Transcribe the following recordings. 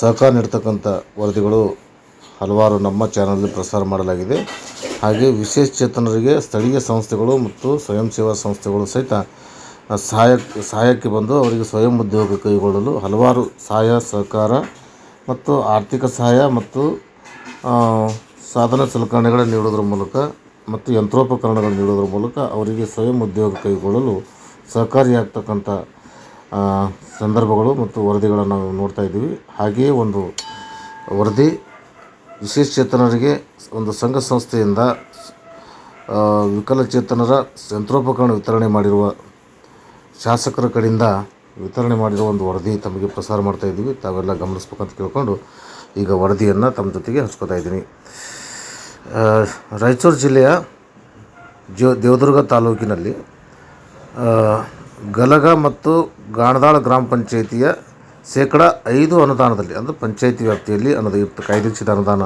ಸಹಕಾರ ನೀಡ್ತಕ್ಕಂಥ ವರದಿಗಳು ಹಲವಾರು ನಮ್ಮ ಚಾನಲಲ್ಲಿ ಪ್ರಸಾರ ಮಾಡಲಾಗಿದೆ. ಹಾಗೆ ವಿಶೇಷ ಚೇತನರಿಗೆ ಸ್ಥಳೀಯ ಸಂಸ್ಥೆಗಳು ಮತ್ತು ಸ್ವಯಂ ಸೇವಾ ಸಂಸ್ಥೆಗಳು ಸಹಿತ ಸಹಾಯ, ಸಹಾಯಕ್ಕೆ ಬಂದು ಅವರಿಗೆ ಸ್ವಯಂ ಉದ್ಯೋಗ ಕೈಗೊಳ್ಳಲು ಹಲವಾರು ಸಹಾಯ, ಸಹಕಾರ ಮತ್ತು ಆರ್ಥಿಕ ಸಹಾಯ ಮತ್ತು ಸಾಧನ ಸಲಕರಣೆಗಳನ್ನು ನೀಡೋದ್ರ ಮೂಲಕ ಮತ್ತು ಯಂತ್ರೋಪಕರಣಗಳನ್ನು ನೀಡೋದ್ರ ಮೂಲಕ ಅವರಿಗೆ ಸ್ವಯಂ ಉದ್ಯೋಗ ಕೈಗೊಳ್ಳಲು ಸಹಕಾರಿಯಾಗ್ತಕ್ಕಂಥ ಸಂದರ್ಭಗಳು ಮತ್ತು ವರದಿಗಳನ್ನು ನಾವು ನೋಡ್ತಾ ಇದ್ದೀವಿ. ಹಾಗೆಯೇ ಒಂದು ವರದಿ ವಿಶೇಷಚೇತನರಿಗೆ ಒಂದು ಸಂಘ ಸಂಸ್ಥೆಯಿಂದ ವಿಕಲಚೇತನರ ಯಂತ್ರೋಪಕರಣ ವಿತರಣೆ ಮಾಡಿರುವ ಶಾಸಕರ ಕಡೆಯಿಂದ ವಿತರಣೆ ಮಾಡಿರುವ ಒಂದು ವರದಿ ತಮಗೆ ಪ್ರಸಾರ ಮಾಡ್ತಾ ಇದ್ದೀವಿ. ತಾವೆಲ್ಲ ಗಮನಿಸ್ಬೇಕಂತ ಕೇಳ್ಕೊಂಡು ಈಗ ವರದಿಯನ್ನು ತಮ್ಮ ಜೊತೆಗೆ ಹಂಚ್ಕೋತಾ ಇದ್ದೀನಿ. ರಾಯಚೂರು ಜಿಲ್ಲೆಯ ಜೋ, ದೇವದುರ್ಗ ತಾಲೂಕಿನಲ್ಲಿ ಗಲಗ ಮತ್ತು ಗಾಣದಾಳ ಗ್ರಾಮ ಪಂಚಾಯಿತಿಯ ಶೇಕಡ ಐದು ಅನುದಾನದಲ್ಲಿ, ಅಂದರೆ ಪಂಚಾಯಿತಿ ವ್ಯಾಪ್ತಿಯಲ್ಲಿ ಅನುದ ಇರ್ತ ಕಾಯ್ದಿರಿಸಿದ ಅನುದಾನ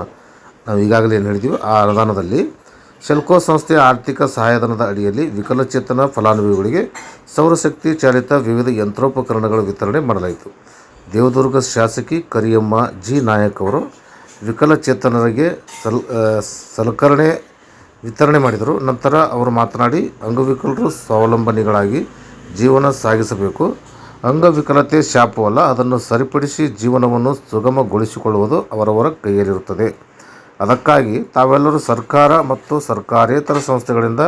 ನಾವು ಈಗಾಗಲೇ ಏನು ಹೇಳಿದ್ದೀವಿ ಆ ಅನುದಾನದಲ್ಲಿ ಶೆಲ್ಕೋ ಸಂಸ್ಥೆಯ ಆರ್ಥಿಕ ಸಹಾಯಧನದ ಅಡಿಯಲ್ಲಿ ವಿಕಲಚೇತನ ಫಲಾನುಭವಿಗಳಿಗೆ ಸೌರಶಕ್ತಿ ಚಾಲಿತ ವಿವಿಧ ಯಂತ್ರೋಪಕರಣಗಳ ವಿತರಣೆ ಮಾಡಲಾಯಿತು. ದೇವದುರ್ಗ ಶಾಸಕಿ ಕರಿಯಮ್ಮ ಜಿ ನಾಯಕ್ ಅವರು ವಿಕಲಚೇತನರಿಗೆ ಸಲ್ ಸಲಕರಣೆ ವಿತರಣೆ ಮಾಡಿದರು. ನಂತರ ಅವರು ಮಾತನಾಡಿ, ಅಂಗವಿಕಲರು ಸ್ವಾವಲಂಬನಿಗಳಾಗಿ ಜೀವನ ಸಾಗಿಸಬೇಕು. ಅಂಗವಿಕಲತೆ ಶಾಪವಲ್ಲ ಅದನ್ನು ಸರಿಪಡಿಸಿ ಜೀವನವನ್ನು ಸುಗಮಗೊಳಿಸಿಕೊಳ್ಳುವುದು ಅವರವರ ಕೈಯಲ್ಲಿರುತ್ತದೆ. ಅದಕ್ಕಾಗಿ ತಾವೆಲ್ಲರೂ ಸರ್ಕಾರ ಮತ್ತು ಸರ್ಕಾರೇತರ ಸಂಸ್ಥೆಗಳಿಂದ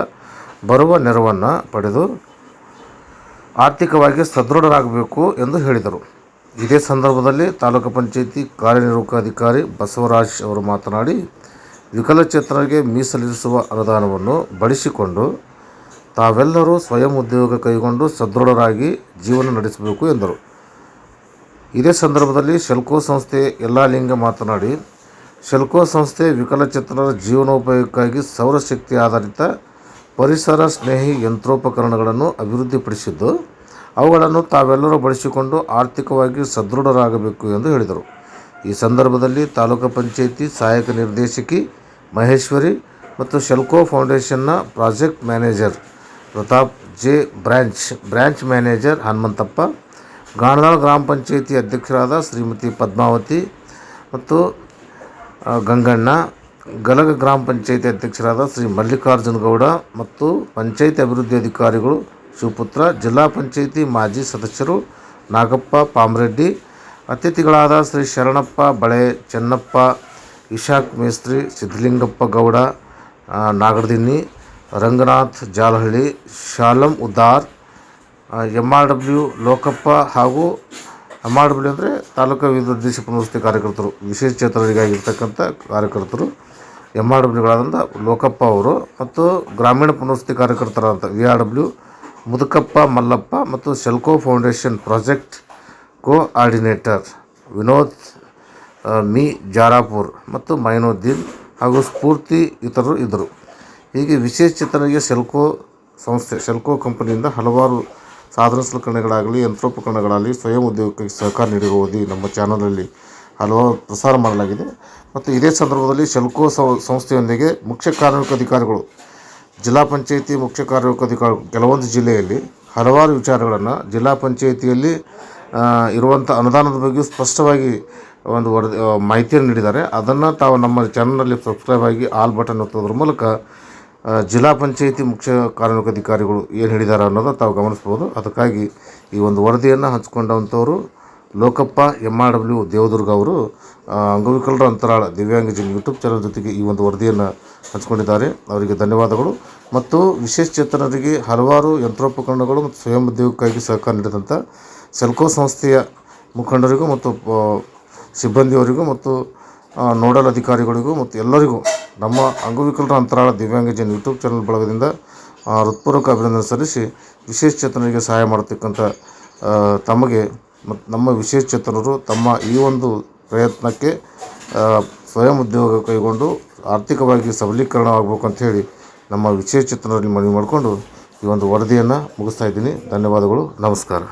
ಬರುವ ನೆರವನ್ನು ಪಡೆದು ಆರ್ಥಿಕವಾಗಿ ಸದೃಢರಾಗಬೇಕು ಎಂದು ಹೇಳಿದರು. ಇದೇ ಸಂದರ್ಭದಲ್ಲಿ ತಾಲೂಕು ಪಂಚಾಯಿತಿ ಕಾರ್ಯನಿರ್ವಾಹಕ ಅಧಿಕಾರಿ ಬಸವರಾಜ್ ಅವರು ಮಾತನಾಡಿ, ವಿಕಲಚೇತನರಿಗೆ ಮೀಸಲಿರಿಸುವ ಅನುದಾನವನ್ನು ಬಳಸಿಕೊಂಡು ತಾವೆಲ್ಲರೂ ಸ್ವಯಂ ಉದ್ಯೋಗ ಕೈಗೊಂಡು ಸದೃಢರಾಗಿ ಜೀವನ ನಡೆಸಬೇಕು ಎಂದರು. ಇದೇ ಸಂದರ್ಭದಲ್ಲಿ ಶೆಲ್ಕೋ ಸಂಸ್ಥೆ ಎಲ್ಲ ಲಿಂಗ ಮಾತನಾಡಿ, ಶೆಲ್ಕೋ ಸಂಸ್ಥೆ ವಿಕಲಚೇತನರ ಜೀವನೋಪಯೋಗಕ್ಕಾಗಿ ಸೌರಶಕ್ತಿ ಆಧಾರಿತ ಪರಿಸರ ಸ್ನೇಹಿ ಯಂತ್ರೋಪಕರಣಗಳನ್ನು ಅಭಿವೃದ್ಧಿಪಡಿಸಿದ್ದು, ಅವುಗಳನ್ನು ತಾವೆಲ್ಲರೂ ಬಳಸಿಕೊಂಡು ಆರ್ಥಿಕವಾಗಿ ಸದೃಢರಾಗಬೇಕು ಎಂದು ಹೇಳಿದರು. ಈ ಸಂದರ್ಭದಲ್ಲಿ ತಾಲೂಕು ಪಂಚಾಯಿತಿ ಸಹಾಯಕ ನಿರ್ದೇಶಕಿ ಮಹೇಶ್ವರಿ ಮತ್ತು Selco ಫೌಂಡೇಶನ್ನ project manager Pratap J. Branch branch manager Hanumanthappa, Ganadal ಗ್ರಾಮ ಪಂಚಾಯಿತಿ ಅಧ್ಯಕ್ಷರಾದ ಶ್ರೀಮತಿ ಪದ್ಮಾವತಿ ಮತ್ತು ಗಂಗಣ್ಣ, ಗಲಗ ಗ್ರಾಮ ಪಂಚಾಯಿತಿ ಅಧ್ಯಕ್ಷರಾದ ಶ್ರೀ ಮಲ್ಲಿಕಾರ್ಜುನ ಗೌಡ ಮತ್ತು ಪಂಚಾಯಿತಿ ಅಭಿವೃದ್ಧಿ ಅಧಿಕಾರಿಗಳು ಶಿವಪುತ್ರ, ಜಿಲ್ಲಾ ಪಂಚಾಯಿತಿ ಮಾಜಿ ಸದಸ್ಯರು ನಾಗಪ್ಪ, ಪಾಮರೆಡ್ಡಿ, ಅತಿಥಿಗಳಾದ ಶ್ರೀ ಶರಣಪ್ಪ, ಬಳೆ, ಚೆನ್ನಪ್ಪ, ಇಶಾಕ್ ಮೇಸ್ತ್ರಿ, Siddalingappa Gowda Nagaradinni Ranganath, Jalahalli, Shalam, Uddar M R W, Lokappa ಹಾಗೂ ಎಂ ಆರ್ ಡಬ್ಲ್ಯೂ ಅಂದರೆ ತಾಲೂಕು ವಿವಿಧ ಪುನರ್ವಸತಿ ಕಾರ್ಯಕರ್ತರು, ವಿಶೇಷ ಚೇತನರಿಗಾಗಿರ್ತಕ್ಕಂಥ ಕಾರ್ಯಕರ್ತರು ಎಂ ಆರ್ ಡಬ್ಲ್ಯೂಗಳಾದಂಥ ಲೋಕಪ್ಪ ಅವರು ಮತ್ತು ಗ್ರಾಮೀಣ ಪುನರ್ವಸತಿ ಕಾರ್ಯಕರ್ತರಾದಂಥ V R W, Mudukappa Mallappa ಮತ್ತು Selco foundation project coordinator Vinod ಮಿ ಜಾರಾಪುರ್ ಮತ್ತು ಮೈನುದ್ದೀನ್ ಹಾಗೂ ಸ್ಫೂರ್ತಿ ಇತರರು ಇದ್ದರು. ಹೀಗೆ ವಿಶೇಷ ಚೇತನರಿಗೆ ಸೆಲ್ಕೋ ಸಂಸ್ಥೆ, ಸೆಲ್ಕೋ ಕಂಪನಿಯಿಂದ ಹಲವಾರು ಸಾಧನ ಸಲಕರಣೆಗಳಾಗಲಿ, ಯಂತ್ರೋಪಕರಣಗಳಾಗಲಿ ಸ್ವಯಂ ಉದ್ಯೋಗಕ್ಕೆ ಸಹಕಾರ ನೀಡಿರುವುದು ನಮ್ಮ ಚಾನಲಲ್ಲಿ ಹಲವಾರು ಪ್ರಸಾರ ಮಾಡಲಾಗಿದೆ. ಮತ್ತು ಇದೇ ಸಂದರ್ಭದಲ್ಲಿ ಸೆಲ್ಕೋ ಸಂಸ್ಥೆಯೊಂದಿಗೆ ಮುಖ್ಯ ಕಾರ್ಮಿಕ ಅಧಿಕಾರಿಗಳು, ಜಿಲ್ಲಾ ಪಂಚಾಯಿತಿ ಮುಖ್ಯ ಅಧಿಕಾರಿ ಕೆಲವೊಂದು ಜಿಲ್ಲೆಯಲ್ಲಿ ಹಲವಾರು ವಿಚಾರಗಳನ್ನು ಜಿಲ್ಲಾ ಪಂಚಾಯಿತಿಯಲ್ಲಿ ಇರುವಂಥ ಅನುದಾನದ ಬಗ್ಗೆ ಸ್ಪಷ್ಟವಾಗಿ ಒಂದು ವರದಿ ಮಾಹಿತಿಯನ್ನು ನೀಡಿದ್ದಾರೆ. ಅದನ್ನು ತಾವು ನಮ್ಮ ಚಾನಲ್ನಲ್ಲಿ ಸಬ್ಸ್ಕ್ರೈಬ್ ಆಗಿ ಆಲ್ ಬಟನ್ ಒತ್ತೋದ್ರ ಮೂಲಕ ಜಿಲ್ಲಾ ಪಂಚಾಯಿತಿ ಮುಖ್ಯ ಕಾರ್ಮಿಕ ಅಧಿಕಾರಿಗಳು ಏನು ಹೇಳಿದ್ದಾರೆ ಅನ್ನೋದನ್ನು ತಾವು ಗಮನಿಸ್ಬೋದು. ಅದಕ್ಕಾಗಿ ಈ ಒಂದು ವರದಿಯನ್ನು ಹಂಚ್ಕೊಂಡಂಥವರು Lokappa M R W Devadurga ಅವರು ಅಂಗವಿಕಲರ ಅಂತರಾಳ ದಿವ್ಯಾಂಗಜನ್ ಯೂಟ್ಯೂಬ್ ಚಾನಲ್ ಜೊತೆಗೆ ಈ ಒಂದು ವರದಿಯನ್ನು ಹಂಚ್ಕೊಂಡಿದ್ದಾರೆ. ಅವರಿಗೆ ಧನ್ಯವಾದಗಳು. ಮತ್ತು ವಿಶೇಷ ಚೇತನರಿಗೆ ಹಲವಾರು ಯಂತ್ರೋಪಕರಣಗಳು ಮತ್ತು ಸ್ವಯಂ ಉದ್ಯೋಗಕ್ಕಾಗಿ ಸಹಕಾರ ನೀಡಿದಂಥ ಸೆಲ್ಕೋ ಸಂಸ್ಥೆಯ ಮುಖಂಡರಿಗೂ ಮತ್ತು ಸಿಬ್ಬಂದಿಯವರಿಗೂ ಮತ್ತು ನೋಡಲ್ ಅಧಿಕಾರಿಗಳಿಗೂ ಮತ್ತು ಎಲ್ಲರಿಗೂ ನಮ್ಮ ಅಂಗವಿಕಲರ ಅಂತರಾಳ ದಿವ್ಯಾಂಗಜನ್ ಯೂಟ್ಯೂಬ್ ಚಾನಲ್ ಬಳಗದಿಂದ ಹೃತ್ಪೂರ್ವಕ ಅಭಿನಂದನೆ ಸಲ್ಲಿಸಿ ವಿಶೇಷ ಚೇತನರಿಗೆ ಸಹಾಯ ಮಾಡತಕ್ಕಂಥ ತಮಗೆ ಮತ್ತು ನಮ್ಮ ವಿಶೇಷ ಚೇತನರು ತಮ್ಮ ಈ ಒಂದು ಪ್ರಯತ್ನಕ್ಕೆ ಸ್ವಯಂ ಉದ್ಯೋಗ ಕೈಗೊಂಡು ಆರ್ಥಿಕವಾಗಿ ಸಬಲೀಕರಣ ಆಗಬೇಕು ಅಂಥೇಳಿ ನಮ್ಮ ವಿಶೇಷ ಚೇತನರಲ್ಲಿ ಮನವಿ ಮಾಡಿಕೊಂಡು ಈ ಒಂದು ವರದಿಯನ್ನು ಮುಗಿಸ್ತಾ ಇದ್ದೀನಿ. ಧನ್ಯವಾದಗಳು. ನಮಸ್ಕಾರ.